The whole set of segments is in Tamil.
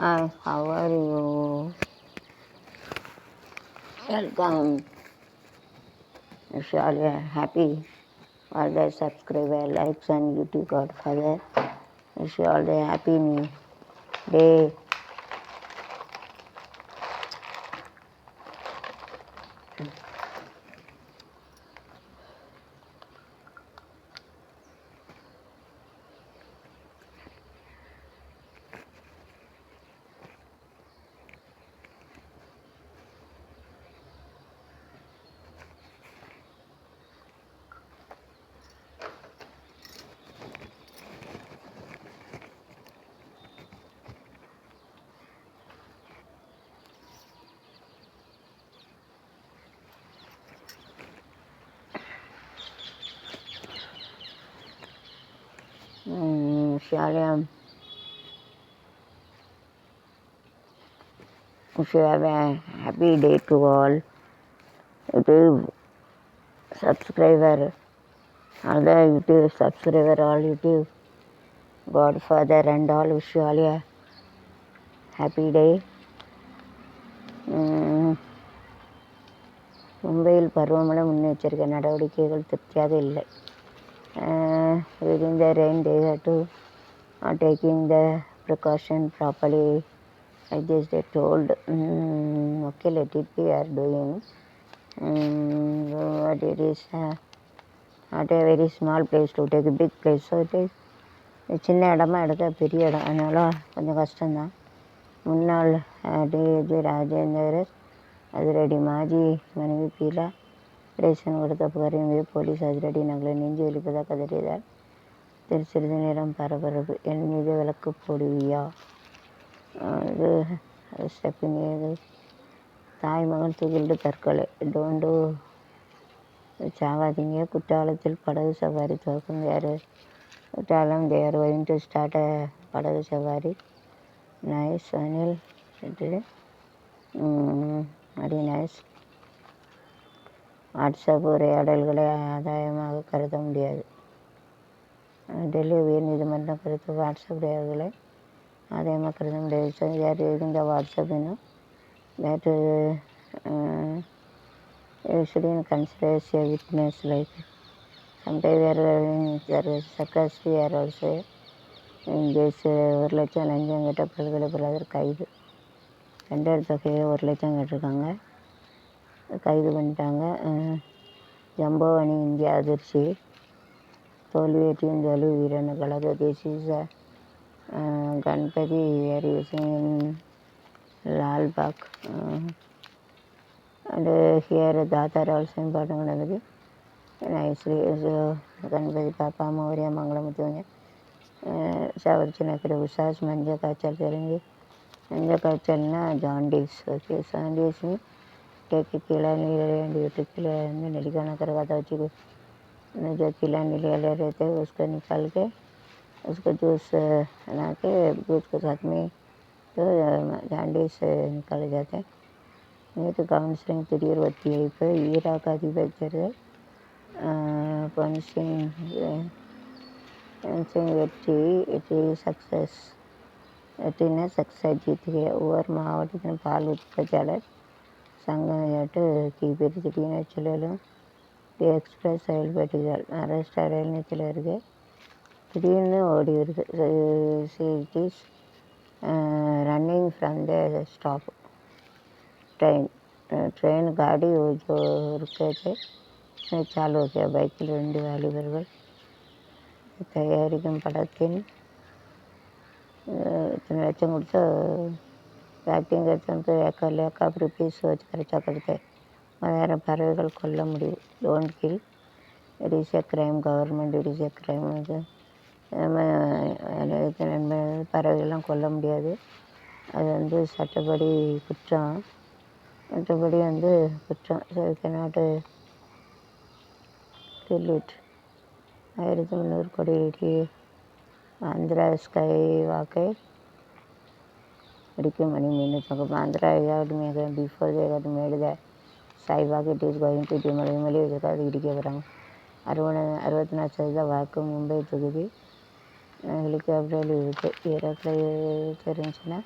Hi, how are you? Welcome. All a uh, happy all the subscriber likes on YouTube Godfather. All a uh, happy new day. Mm, wish you have a happy day to all. YouTube subscriber, all YouTube subscriber, all YouTube Godfather and all wish you all a happy day. மும்பையில் பருவமழை முன்னெச்சரிக்கை நடவடிக்கைகள் திருப்தியாக இல்லை within rain day they are taking the precaution properly like this they told mm, okay let it be are doing mm, but it is uh, not a very small place to take a big place so it is சின்ன இடமா எடுக்க பெரிய இடம் அதனால் கொஞ்சம் கஷ்டம்தான் முன்னாள் டிஜி ராஜேந்தர் அதிரடி மாஜி மனைவி பீலா ரேஷன் கொடுத்த புகாரின் மீது போலீஸ் அதிரடி நகலை நெஞ்சு வெளிப்பதாக கதறியதால் சிறு சிறிது நேரம் பரபரப்பு. என் மீது விளக்கு போடுவியா? அது இது தாய் தாய்மகன் தூக்கிட்டு தற்கொலை. டோண்டு சாவாதீங்க. குற்றாலத்தில் படகு சவாரி துவக்கம். வேறு Courtallam there going to start படகு சவாரி. நைஸ் அனில் அடி நைஸ் வாட்ஸ்அப் உரையாடல்களை ஆதாயமாக கருத முடியாது. டெல்லி உயர்நீதிமன்றம் குறித்து வாட்ஸ்அப் உரையாடல்களை அதே மக்கள் நம்முடைய ஸோ வாட்ஸ்அப்பினும் இந்த வாட்ஸ்அப் இன்னும் that uh, usually considers a witness like sometimes we are there is are also in ஒரு லட்சம் லஞ்சம் கேட்ட பல்கலைக்கழகர் கைது. ரெண்டாயிரம் தொகையை ஒரு லட்சம் கேட்டிருக்காங்க. கைது பண்ணிட்டாங்க. அஹ், ஜம்போ அணி இந்தியா அதிர்ச்சி. தோல்வியுற்றிருந்தாலும் வீரனுகளாக தேசிச கணபதி ஹரியசன் லால்பாக் అండ్ హియర్ దాతా రాల్సిన పాట ఉన్నది నైస్లీ గణపతి పాప మౌర్య మంగళముతోనే సవర్చిన ఇక్కడ ఉషాస్ మంచిగా కచ్చాలు జరిగింది మంచిగా కచ్చాలిన జాండీస్ ఓకే జాండీస్ని టెక్కి కిలో నీళ్ళు రెండు ఎట్టు కిలో నెల్లికనకర కథ వచ్చి का था को जो पीला नीले वाले रहते हैं उसको निकाल के उसको जूस बना के दूध के साथ में तो ஜாண்டிஸ் நிக்கால जाते हैं நேற்று கவுன்சிலிங் திடீர் ஒத்திவைப்பு ஈராக் அதிபர் பொன்சிங் பொன்சிங் வெற்றி வெற்றி சக்ஸஸ் வெற்றினா சக்ஸஸ் ஜீத் गया ஒவ்வொரு மாவட்டத்தின் பால் உற்பத்தியாளர் சங்கம் ஏட்டு கீபெரி திடீர்னு ಎಕ್ಸ್ಪ್ರೆಸ್ ಹೇಳ್ಬಿಟ್ಟಿದ್ದಾರೆ ಮಹಾರಾಷ್ಟ್ರ ರೈಲ್ವೆ ಕೆಲವರಿಗೆ திடீர்னு ஓடி வருது ट्रेन गाड़ी वो जो रुके थे उसमें चालू हो गया बाइक रेंडी वाली बरबर तैयारी कम पड़ती तुम्हें अच्छा मुझसे रुपीस வேறு பறவைகள் கொல்ல முடியும் don't kill it is a crime government it is a crime இது நம்ம பறவைகள்லாம் கொல்ல முடியாது. அது வந்து சட்டப்படி குற்றம். மற்றபடி வந்து குற்றம். ஸோ நாட்டு இட் ஆயிரத்தி முந்நூறு கோடி ஆந்திரா ஸ்கை வாக்கை அடிக்கும் மணி மீன் ஆந்திரா ஏதாவது மேகம் பிஃபோர் ஏதாவது எழுத சாய்பாக் இட் இஸ் கோயிங் டு டிமலை மலை இதுக்காக இடிக்க போகிறாங்க அறுபது அறுபத்தி நாலு சதவீத வாக்கு மும்பை தொகுதி. ஹெலிகாப்டரில் இருக்குது ஈராக்கில் தெரிஞ்சுன்னா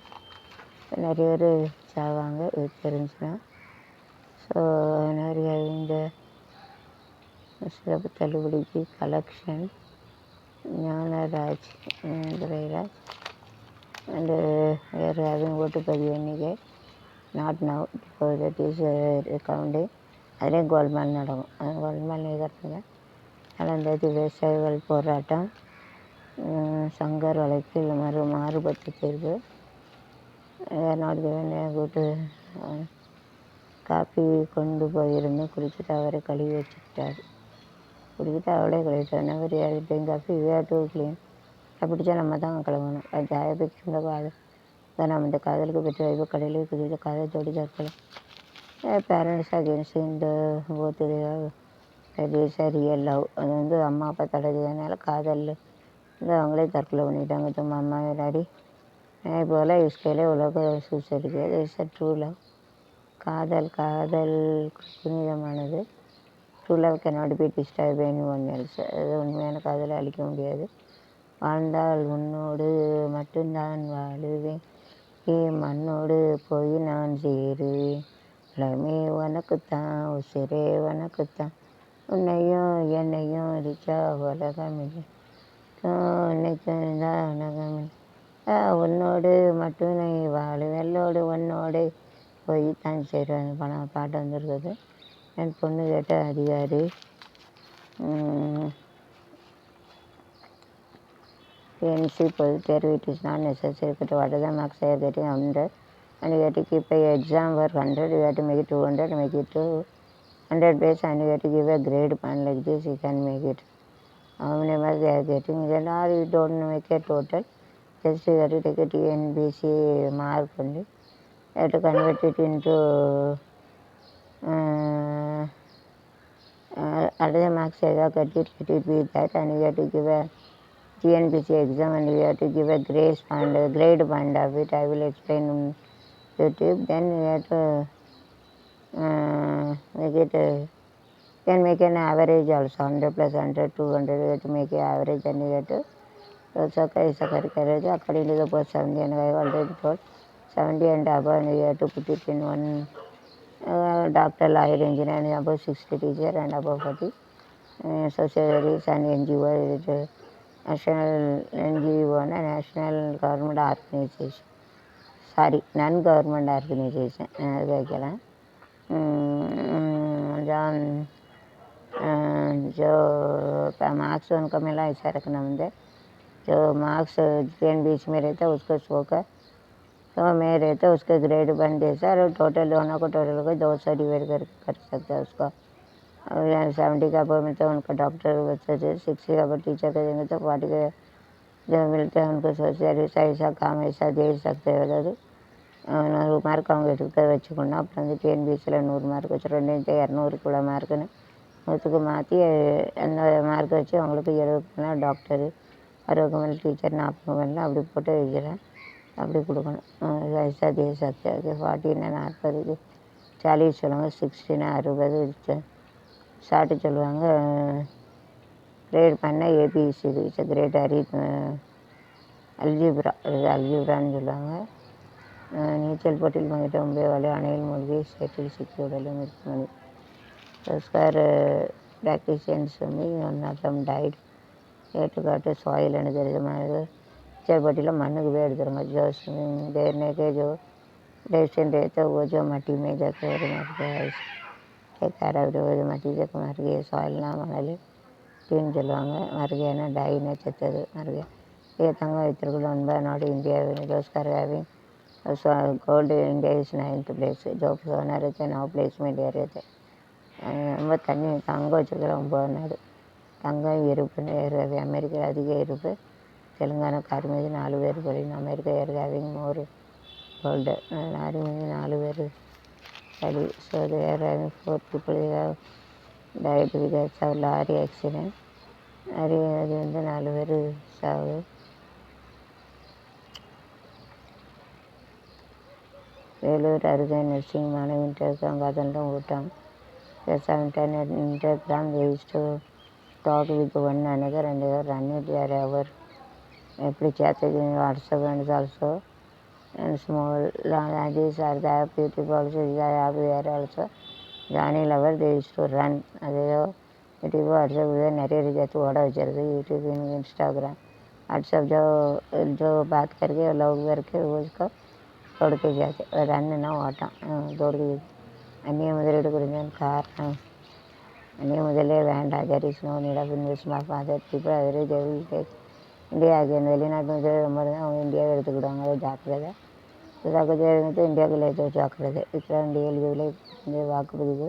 நிறைய பேர் சாவாங்க. இது தெரிஞ்சுன்னா ஸோ நிறைய இந்த சிறப்பு தள்ளுபடிக்கு கலெக்ஷன் ஞானராஜ் துரைராஜ் அண்டு வேறு அதுவும் ஓட்டுப்பதிவு எண்ணிக்கை not now because that is counting அதுலேயும் கோல்மால் நடக்கும். அந்த கோல்மால் நிகழ்த்துங்க கலந்தது விவசாயிகள் போராட்டம் சங்கர் வழக்கில் மறு மாறுபட்ட தீர்வு. நாட் கூட்டு காப்பி கொண்டு போயிருந்தேன். குடிச்சிட்டு அவரை கழுவி வச்சுக்கிட்டாரு. குடிக்கிட்டு அவளே கழுவிட்டார் நெவர் யார் drink coffee we do clean பிடிச்சா நம்ம தான் கழுவணும் அது ஜாயபிக் இந்த நம்ம இந்த காதலுக்கு பெற்ற வைப்பு கடையில் குதித்த காதல் ஜோடி தற்கொலை பேரண்ட்ஸ் அகேன்ஸ்ட் இந்த போத்து that is a real love அது வந்து அம்மா அப்பா தடுக்கிறதுனால காதல் வந்து அவங்களே தற்கொலை பண்ணிட்டாங்க சும்மா அம்மா விளையாடி போல் இஸ்கையிலே உலக சூசரிக்கு இஸ் அ ட்ரூ லவ் காதல் காதல் புனிதமானது true love cannot be disturb any one else அது உண்மையான காதலை அழிக்க முடியாது வாழ்ந்தால் உன்னோடு மட்டும்தான் வாழுவேன் ஏ மண்ணோடு போய் நான் சேருவேன் உலகமே உனக்குத்தான் உசிரே உனக்குத்தான். உன்னையும் என்னையும் அடிச்சா உலகமில்லை. இல்லை இன்னைக்கு தான் உலகம் ஆ, உன்னோடு மட்டும் நீ வாழு. வெள்ளோடு உன்னோடு போய் தான் சேருவேன் அந்த பணம் பாட்டு வந்திருக்குது. என் பொண்ணு கேட்ட அதிகாரி உம், PNC பொதுத் தேர்வு it is not necessary to what the marks they are getting 100 and you have to keep a exam for 100 you have to make it 200 make it to 100 base and you have to give a grade and like this you can make it how many marks they are getting then or you don't make a total just you have to take a TNBC mark only you have to convert it into uh, uh, other marks you have got it let it be that and you have to give a TNPC exam and you have to give a grace point, a grade point of it. I will explain on YouTube. Then you have to uh, make it, uh, can make an average also, 100 plus 100, 200, you have to make an average and you have to also is a carriage according to the post 70 and I already told 70 and above and you have to put it in one uh, doctor, lawyer, engineer and above 60 teacher and above 40 uh, social and NGO uh, national NGO னா national government organization சாரி நான் கவர்மெண்ட் ஆர்கனைசேஷன் அது வைக்கலாம் ஜான் जो मार्क्स उनका मिला ऐसा रखना मुझे जो मार्क्स ट्रेन बीच में रहता है उसको सौ का तो मैं रहता उसका ग्रेड बन जैसा और टोटल दोनों को टोटल को दो सौ डिवाइड कर कर सकता है उसको और सेवेंटी का पर में तो उनका डॉक्टर बच्चे थे सिक्सटी का पर टीचर का देंगे तो पार्टी के जो मिलते हैं उनको सोचते ऐसा ऐसा काम ऐसा दे सकते हैं அதாவது நூறு மார்க் அவங்க எடுக்க வச்சுக்கணும் அப்புறம் வந்து டிஎன்பிஎஸ்சியில் நூறு மார்க் வச்சு ரெண்டு இரநூறுக்குள்ள மார்க்குன்னு நூற்றுக்கு மாற்றி அந்த மார்க் வச்சு அவங்களுக்கு எழுபதுக்கு மேலே டாக்டரு அறுபதுக்கு மேலே டீச்சர் நாற்பதுக்கு மேலே அப்படி போட்டு வைக்கிறேன் அப்படி கொடுக்கணும் வயசா தே சக்தி ஃபார்ட்டின்னா நாற்பதுக்கு சாலிஸ் சொல்லுவாங்க சிக்ஸ்டினா அறுபது சாப்பிட சொல்லுவாங்க ப்ரேயர் பண்ணால் ஏபிசி இஸ் கிரேட் அரி அல்ஜிப்ரா இது அல்ஜிப்ரான்னு சொல்லுவாங்க நீச்சல் போட்டியில் பங்கிட்ட மும்பை வலை அணையில் மூழ்கி சேட்டில் சிக்கி உடலும் இருக்குமணி ஸ்கொயர் ப்ராக்டிஷியன்ஸ் வந்து ஒன் ஆஃப் தம் டைட் ஏட்டுக்காட்டு சாயில் எனக்கு தெரிஞ்சமானது நீச்சல் போட்டியில் மண்ணுக்கு போய் எடுத்துருங்க ஜோஸ் தேர்னேக்கே ஜோ டேஷன் டேத்தோ ஓஜோ மட்டி மேஜாக்கோ ஒரு மாதிரி கைத்தாராவது ஒரு மத்தியத்துக்கு மறுகையை சால்னா மணல் தீன்னு சொல்லுவாங்க. மறுகையான டைன்னு செத்தது ಮರ್ಗೆ ಹೀಗೆ ತಂಗ ಇತ್ರಗಳು ಒಂದು ಬಾರಿ ನೋಡಿ ಇಂಡಿಯಾ ಗೋಸ್ಕರ having so gold India is ninth place ಜೋಬ್ ಸೋನ ಇರುತ್ತೆ ನಾವು ಪ್ಲೇಸ್ಮೆಂಟ್ ಇರುತ್ತೆ ரொம்ப தண்ணி தங்கம் வச்சுருக்குற ஒம்பது நாடு தங்கம் இருப்புன்னு இருக்காது அமெரிக்கா அதிக இருப்பு. தெலுங்கானா காரி நாலு பேர் போலின்னு அமெரிக்கா இருக்காவிங்க ஒரு கோல்டு நாரி நாலு பேர் சரி so there having four people died because of lorry accident lorry அது வந்து நாலு பேர் சாவு வேலூர் அருகே நர்சிங் மாணவி காதலும் கூட்டம் seven Instagram ways to talk with one another and run it யார் அவர் எப்படி சேர்த்துக்கு WhatsApp and also small, large, these are the beautiful things I also. Johnny Lover, they used to run. YouTube WhatsApp जो नरे रिजा तो वड़ा चल रही यूट्यूब इंस्टाग्राम व्हाट्सअप जो जो बात करके लोग करके वो उसको छोड़ के जाते रन ಓಟ ದೊಡ್ಡ ಅನ್ನೇ ಮೊದಲೇಡು ಕುರಿತು ಕಾರಣ ಅನ್ನೇ ಮೊದಲೇ ವ್ಯಾಂಡ there is no need of invest my father people ಅದರೇ ಜೈ ಇಂಡಿಯಾ ಆಗೇನಲ್ಲಿ तो गुड़ा ಇಂಡಿಯಾ எடுத்துக்கிடுவாங்க ஜாக்கிரதை இதாக்கு வந்து இந்தியாவுக்கு லேட்டு ஜாக்கிரதை ఇక్కడ ஏழு ஜூலை இந்த வாக்குப்பதிவு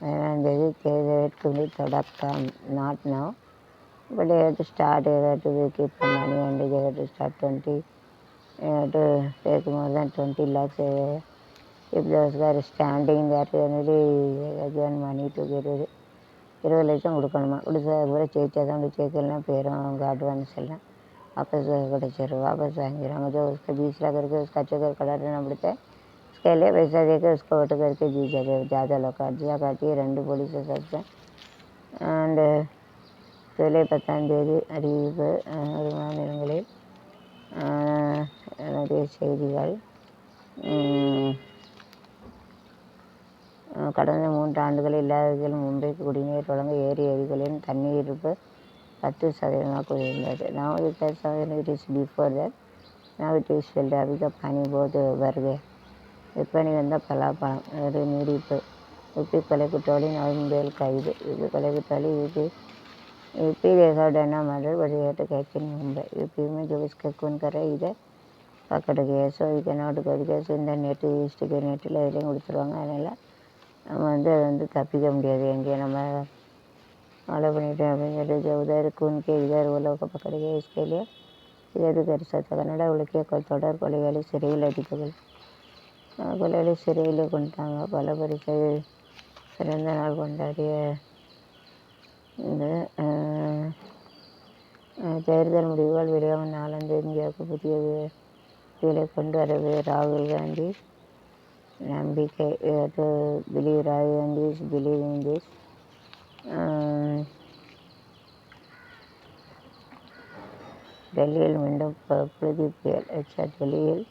பதினேழாம் தேதி தேர்தலுக்கு தொடக்கம் not now but they have to start they have to keep the money and they have to start 20 they have to take more than 20 lakhs uh, if those guys are standing there generally they have given money to get it இருபது லட்சம் கொடுக்கணுமா கொடுத்தா கூட ஜெயிச்சா தான் ஜெயிக்கலாம் போயிடும் அவங்க அட்வான்ஸ் எல்லாம் वापस கிடைச்சிடும் वापस வாங்கிடுவாங்க जो उसका बीस लाख करके उसका चक्कर कड़ा रहना पड़ता है उसके लिए पैसा देकर उसको वोट करके जीत जाते हैं ज़्यादा लोग अर्जिया काटी ரெண்டு போலீஸ் सबसे அண்டு ஜூலை பத்தாம் தேதி அறிவிப்பு அஹ், ஒரு மாநிலங்களில் அஹ், நிறைய செய்திகள் உம், அஹ், கடந்த மூன்று ஆண்டுகளில் இல்லாததில் மும்பைக்கு குடிநீர் வழங்க ஏரி ஏரிகளின் தண்ணீர் இருப்பு பத்து சதவீதமாக உயர்ந்தது now it has seven it is before that now it is filled up the पानी बहुत भर गया விற்பனை வந்த பலாப்பழம் ஒரு நீடிப்பு यूपी கொலை குற்றவாளி நவம்பேல் கைது यूपी கொலை குற்றவாளி यूपी यूपी देखा डना मर्डर बड़ी हेट कहते हैं मुंबई यूपी में जो इसका खून कर रहा है इधर பக்கட கேஸோ இது நாட்டு கோடி கேஸ் இந்த நெட்டு ஈஸ்ட்டுக்கு நெட்டில் இதுலேயும் கொடுத்துருவாங்க அதனால் நம்ம வந்து அதை வந்து தப்பிக்க முடியாது எங்கே நம்ம ஃபாலோ பண்ணிட்டோம் அப்படின்னு சொல்லி உதர் கூன்கே இதர் உலக பக்கட கேஸ்கே लिए इधर भी कर सकता கன்னடா உலகிய தொடர் கொலைகளை சிறையில் அடித்துகள் கொலைகளை சிறையில் கொண்டாங்க பல பரிசை பிறந்த நாள் கொண்டாடிய இந்த அஹ், அஹ், தேர்தல் முடிவுகள் வெளியாகும் நாளாந்து இந்தியாவுக்கு புதிய வி- விலை கொண்டு வரவே ராகுல் காந்தி நம்பிக்கை பிலீவ் ராகுல் Gandhi is believe in this டெல்லியில் மீண்டும் ப- புழுதி புயல் டெல்லியில்.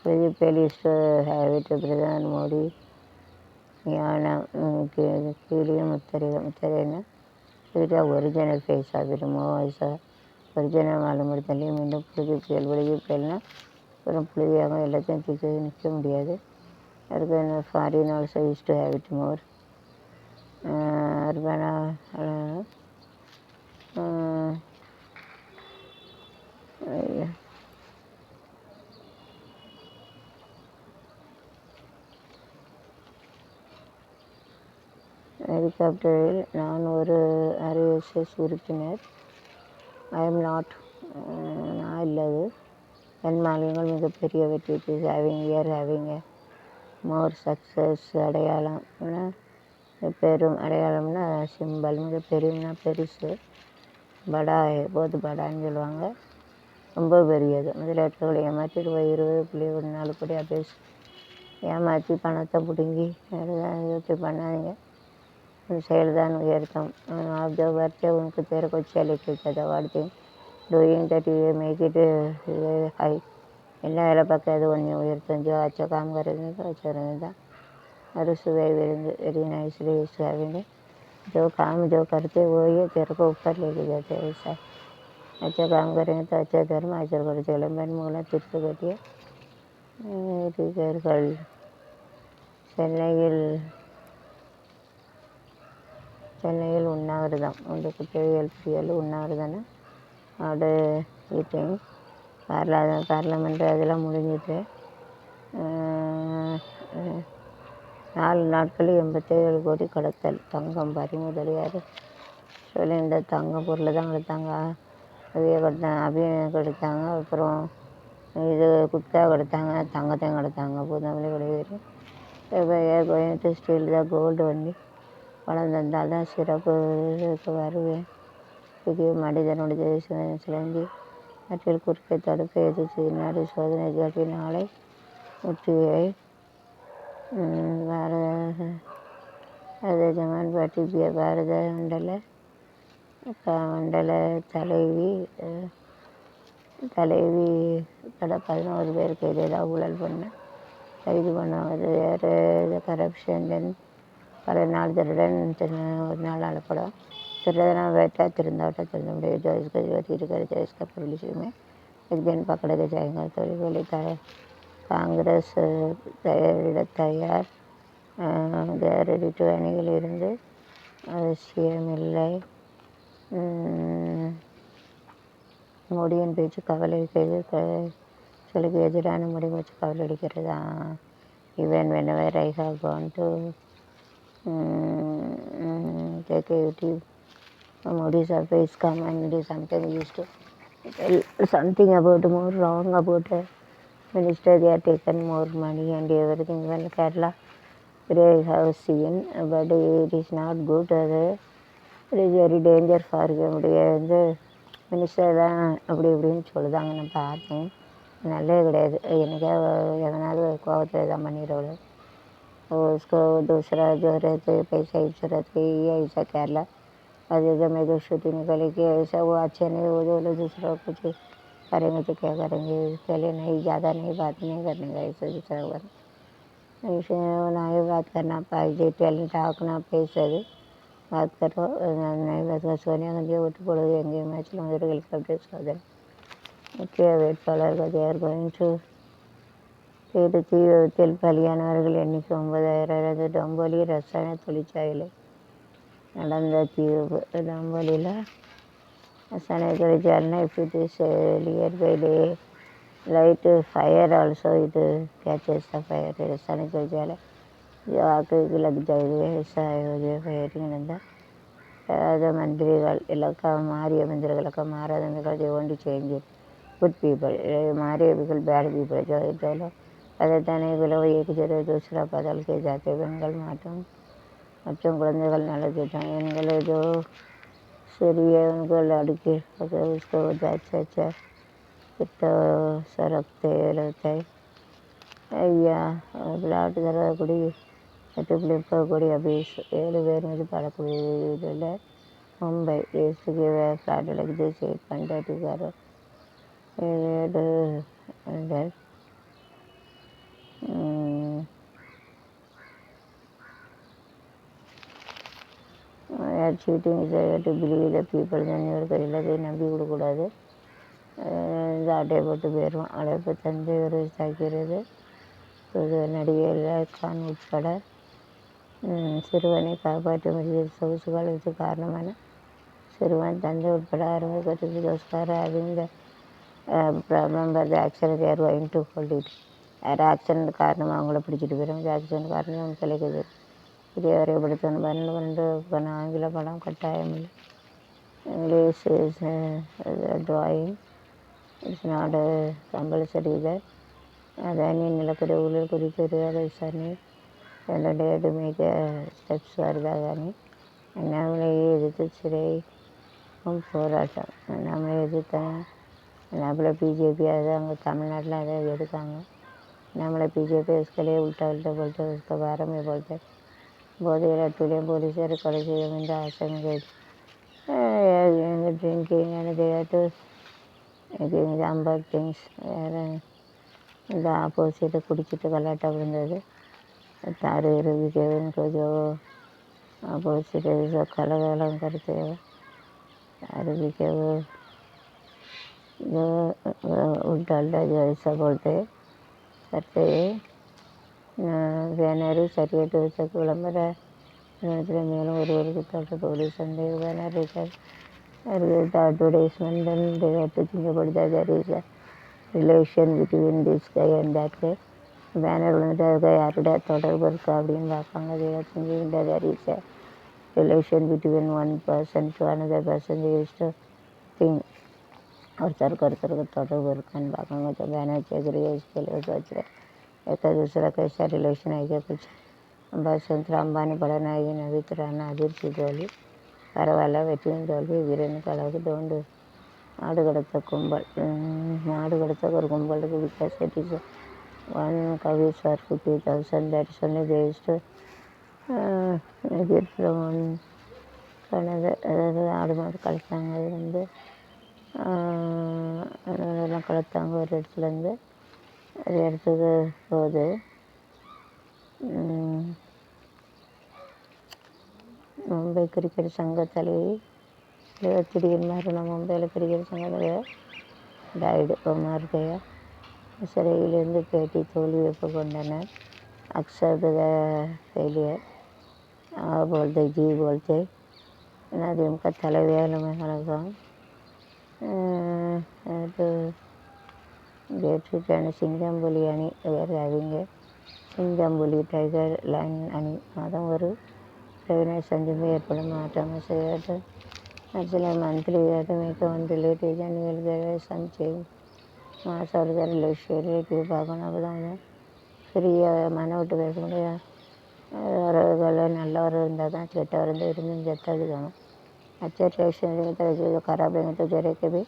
புழுதி புயல் இஸ் ஹேவிட் பிரதமர் மோடி ஞானம் கீழே முத்தரையும் முத்தரையினா இதுதான் ஒரிஜினல் ஃபேஸ் ஆகிடுமோ ஐசா ஒரிஜினல் மாலும் தள்ளி மீண்டும் புழுதி புயல் புழுதி புயல்னால் அப்புறம் புழுதியாக எல்லாத்தையும் தூக்கி நிற்க முடியாது. அதுக்கு என்ன foreign also use to have it more அர்பனா ஹெலிகாப்டரில் நான் ஒரு ஆர்எஸ்எஸ் உறுப்பினர். ஐ எம் நாட் நான் இல்லது என் மாநிலங்கள் மிகப்பெரிய வெற்றி it is having year having more success அடையாளம் பெரும் அடையாளம்னா சிம்பல் மிக பெரியம்னா பெருசு. படா போத் படான்னு சொல்லுவாங்க. ரொம்ப பெரியது. முதல்ல எடுத்தவங்களை ஏமாற்றி இருபது புள்ளி ஒரு நாலு கோடியாக பேசி ஏமாற்றி பணத்தை பிடுங்கி இப்படி பண்ணாதீங்க. செயல்தான் உயர்த்தம். ஆஃப் த உனக்கு தெரு கொச்சி அழைக்கிறது வார்த்தை டூயிங் தட்டி யூ மேக்கிட்டு ஹை. எல்லா வேலை பார்க்காது ஒன்று உயர்த்தம். ஜோ அச்சோ காம் கரது தான். अच्छा रहेगा और सुबह वेरी वेरी नाइसली having जो काम जो करते वो ये तेरे को ऊपर लेके जाते हैं ऐसा अच्छा काम करेंगे तो अच्छा धर्म आचर कर ചിലമ്പൻ മൂലം തിരിച്ചു കെട്ടിയ ടീച്ചറുകൾ சென்னையில் சென்னையில் உண்ணாவிரதம் இந்த குற்றவியல் புயல் உண்ணாவிரதம்னா அவட ஈட்டிங் பார்லா பார்லமெண்ட் அதெல்லாம் முடிஞ்சிட்டு அஹ், நாலு நாட்களில் எண்பத்தேழு கோடி கடத்தல். தங்கம் பறிமுதலியார் சொல்லியிருந்த தங்க இந்த தங்கம் பொருளை தான் கொடுத்தாங்க அவைய கொடுத்தாங்க அபிய கொடுத்தாங்க அப்புறம் இது குப்தா கொடுத்தாங்க. தங்கத்தையும் கொடுத்தாங்க. பூந்தமல்லி கிடையாது இப்போ ஏர் ஸ்டீல் தான் கோல்டு வண்டி. பணம் தான் சிறப்பு இதுக்கு வருவேன். புதிய மனிதனுடைய சிலந்தி. நாட்டில் குறுக்கை தடுப்பை எதிர்த்து நாடு சோதனை காட்டி நாளை முற்றுகை வேறு அது ஜமான் பார்ட்டி பாரத மண்டல மண்டல தலைவி தலைவி பல பதினோரு பேருக்கு எதாவது ஊழல் பண்ண கைது பண்ணுவாங்க வேறு இது கரப்ஷன் தென் பல நாள் திருடன் திரு ஒரு நாள் அழப்படும் திருடனா வேட்டா திருந்தாட்டா திருந்த முடியாது. ஜோதிஸ்கர் ஜோதி இருக்கிற ஜோதிஸ்கர் போலீஸுமே இதுக்கு பார்க்கறது ஜெயங்கால் தொழில் காங்கிரஸ் தயாரிட தயார் கேரடிட் அவசியம் இல்லை மோடியின் பேச்சு கவலைக்கு சொல்லுக்கு எதிரான முடிவச்சு கவலடிக்கிறதா even whenever I have gone to cake YouTube Modi's of is come and something use to something about more wrong about more wrong about a minister they are taken more money and everything even Kerala where I have seen but it is not good அது it is very danger for நம்முடைய வந்து மினிஸ்டர் தான் அப்படி இப்படின்னு சொல்லுதாங்க நான் பார்த்தேன் நல்லது கிடையாது எனக்கே எதனாலும் கோவத்தில் தான் பண்ணிடுவாள் और उसको दूसरा जो रहते पैसा ऐसा रहते ये ऐसा केरला और जैसे मैं जो शूटिंग निकली कि ऐसा वो अच्छे नहीं वो जो लोग दूसरा कुछ करेंगे तो क्या करेंगे इसके लिए नहीं ज़्यादा नहीं बात नहीं करने का ऐसा दूसरा हुआ ऐसे ना ही बात करना पाहिजे टैलेंट आँकना पैसे बात करो नहीं बात कर सोनिया गांधी वोट पड़ो देंगे मैच में हेलीकॉप्टर सौदे ஓகே வேட்பாளர்கள் தேர் கோயிங் டு தேடு தீ விபத்தில் பலியானவர்கள் எண்ணிக்கை ஒன்பதாயிரம் அது டொம்போலி ரசாயன தொழிற்சாலை நடந்த தீ விபத்து டொம்போலியில் ரசாயன தொழிற்சாலைனா if it is near by day light fire also இது கேச்சஸ் த ஃபயர் ரசாயன தொழிற்சாலை जो आग की लग जाएगी ऐसा है हो जाए फायरिंग இருந்தால் அதாவது மந்திரிகள் இலக்கா மாறிய மந்திரிகளுக்கு மாறாத மந்திரிகள் they want to change it good people मारे बिल्कुल बैड people जो चलो அதைத்தானே விலோ एक जगह दूसरा बदल के जाते பெண்கள் மாட்டும் மற்றும் குழந்தைகள் நல்லது தான் எங்களை जो சிறியவர்கள் அடுக்கி அது उसको अच्छा अच्छा कितना सरकते रहते ஐயா விளையாட்டு தரக்கூடிய எட்டு பிள்ளைக்கூடிய அபீஸ் ஏழு பேர் மீது படக்கூடிய இதில் மும்பை தேசிய ஃப்ளாட் லெக்து சேட் பண்டாட்டிக்கார ஏழு யார் cheating to believe the people தான் இவர்கள் எல்லாத்தையும் நம்பி விடக்கூடாது. இந்த போட்டு போயிடுவோம். அடைப்பு தந்தை ஒரு தாக்கிறது ஒரு நடிகை கான் உட்பட சிறுவனை காப்பாற்ற முடிய சொகுசு காலத்துக்கு காரணமான சிறுவன் தந்தை உட்பட அறுபது கட்டுக்கு தோஸ்கார அறிந்த ப்ராப்ளம் பார்த்து ஆக்சிடென்ட் யார் வாங்கி டு ஹோல்ட் யார் ஆக்சிடென்ட் காரணமாக அவங்கள பிடிச்சிட்டு போயிடும். ஆக்சிடென்ட் காரணம் அவங்க கிடைக்குது பெரியாரை படித்தவன் பன்னெண்டு பன்னெண்டு பணம் ஆங்கில படம் கட்டாயமில்லை English is drawing it's not compulsory either அதனை நிலக்கரி ஊழல் குறித்து தெரியாத விசாரணை ரெண்டு டு மேக் ஸ்டெப்ஸ் வருதா தானே அண்ணாமலையை எதிர்த்து சிறைக்கும் போராட்டம் அண்ணாமலை எதிர்த்தாங்க அண்ணாமலை பிஜேபி அது அங்கே தமிழ்நாட்டில் அதை எதிர்த்தாங்க அண்ணாமலை பிஜேபி எஸ்கலே உள்ட்டா உள்ட்டா போல்ட்டு உஸ்கோ பாரம் போல்ட்டு ബോധയിലെത്തൂലയും പോലീസുകാർ കൊല ചെയ്യുമെന്ന ആശങ്കയിൽ ഡ്രിങ്കിങ് ആണ് ദേഹത്ത് இது அம்பர் திங்ஸ் வேறு இந்த ஆப்போசிட்டு குடிச்சிட்டு கலாட்டாக விழுந்தது தாரு இறுதிக்கேவன் கொஞ்சம் ஆப்போசிட்டு ஏதோ கலகலம் கருத்து அருவிக்கவோ உண்டாண்ட சபோட்டு கருத்து ಬ್ಯಾನರು ಸರಿಯ ತೋರಿಸೋಕೆ ವಿಳಂಬದ ನೋಡಿದರೆ ಮೇலும் ஒரு தோற்றத்தோடு சந்தையில் banner recharge advertisement and they have to think about the there between this guy and that guy banner விழுந்துட்டு யாருடைய தொடர்பு இருக்கா அப்படின்னு பார்ப்பாங்க. They have think the relation between one person to another person they think ஒருத்தருக்கு ஒருத்தருக்கு தொடர்பு இருக்கான்னு பார்ப்பாங்க. பேனர் செக்ரி வச்சுருக்கேன் रही इसके लिए सोच रहे एक दूसरा कैसा रिलेशन है क्या कुछ बसंत अंबानी பட நாயகி நவித்ரான அதிர்ச்சி தோல்வி பரவாயில்ல வெற்றியின் தோல்வி வீரனுக்கு அளவுக்கு தோண்டு நாடு கடத்த கும்பல் உம், நாடு கடத்த ஒரு கும்பலுக்கு because it is one Swiss for fifty thousand that is only தேஸ்ட்டு one சொன்னது அதாவது ஆடு மாடு கலத்தாங்க அது வந்து அதெல்லாம் கலத்தாங்க ஒரு இடத்துலேருந்து ஒரு இடத்துக்கு போகுது. மும்பை கிரிக்கெட் சங்க தலைவி திடீர் மரணம் மும்பையில் கிரிக்கெட் சங்க தலைவர் டைடு மார் கயா சிறையிலிருந்து பேட்டி தோல்வி ஒப்புக்கொண்டனர் அக்சர் த ஃபெயிலியர். ஆ போல்தே ஜி போல்தே அதிமுக தலைவியாக கழகம் அது ஜெயப்ரீத் அணி சிங்கம்புலி அணி வேறு அவங்க சிங்கம்புலி டைகர் லைன் அணி. மாதம் ஒரு ரெவின்யூ சந்திப்பு ஏற்படும். மாற்றாமல் செய்யாது சில మంత్లీ అతనికి వంతులు డిజైన్లు గారు సంచయం మా సార్ గారు లక్ష్యూరికి బాగున్నా కూడా ஃப்ரீயாக மன விட்டு பேச முடியாது உறவுகளும் நல்லவரும் இருந்தால் தான் கெட்டவருந்து இருந்தும் செத்தது காணும் அச்சர் ரிலேஷன் கராபேங்கிட்ட ஜெரக்கபி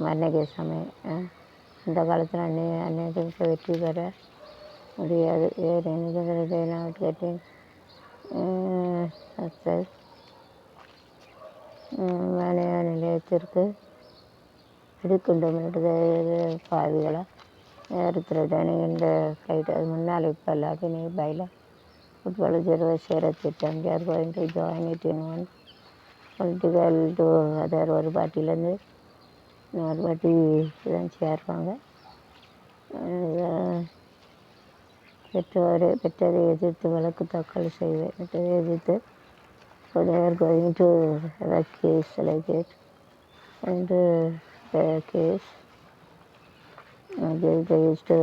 மரண கேசாமே இந்த காலத்தில் அன்னை அன்னைக்கு வெற்றி பெற முடியாது. வேறு என்ன நாட் கெட்டிங் சக்ஸஸ் விளைய நிலையத்திற்கு இடுக்குண்டு பாவிகளாக நேரத்தில் தானே இந்த ஃப்ளைட் அது முன்னால் இப்போ எல்லாத்தையும் நீ பையில் ஃபுட்பால் ஜீரோ சேர திட்டம் they're going to join it in one political to other ஒரு பார்ட்டிலேருந்து இன்னொரு வாட்டி தான் சேருவாங்க பெற்றோர் பெற்றோரை எதிர்த்து வழக்கு தாக்கல் செய்வேன். பெற்றோரை எதிர்த்து they were going to case like it case they used to